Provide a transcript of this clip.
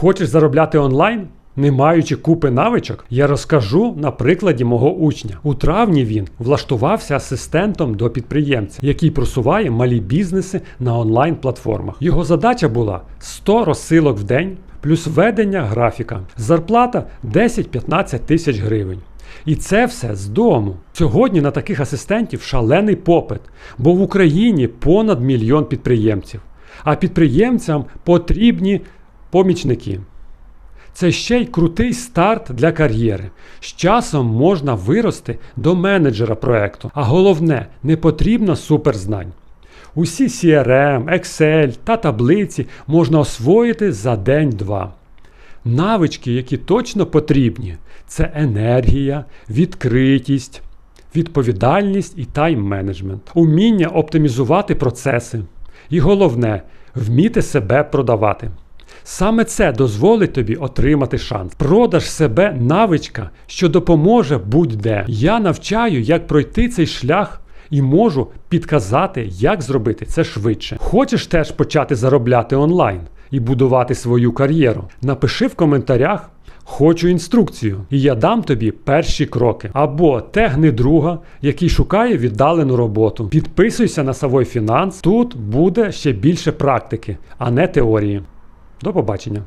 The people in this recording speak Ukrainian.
Хочеш заробляти онлайн? Не маючи купи навичок, я розкажу на прикладі мого учня. У травні він влаштувався асистентом до підприємця, який просуває малі бізнеси на онлайн-платформах. Його задача була 100 розсилок в день плюс ведення графіка. Зарплата 10-15 тисяч гривень. І це все з дому. Сьогодні на таких асистентів шалений попит, бо в Україні понад мільйон підприємців, а підприємцям потрібні помічники. Це ще й крутий старт для кар'єри. З часом можна вирости до менеджера проекту, а головне, не потрібно суперзнань. Усі CRM, Excel та таблиці можна освоїти за день-два. Навички, які точно потрібні, це енергія, відкритість, відповідальність і тайм-менеджмент, уміння оптимізувати процеси. І головне вміти себе продавати. Саме це дозволить тобі отримати шанс. Продаж себе навичка, що допоможе будь-де. Я навчаю, як пройти цей шлях і можу підказати, як зробити це швидше. Хочеш теж почати заробляти онлайн і будувати свою кар'єру? Напиши в коментарях. Хочу інструкцію, і я дам тобі перші кроки. Або тегни друга, який шукає віддалену роботу. Підписуйся на Savoy Finance, тут буде ще більше практики, а не теорії. До побачення.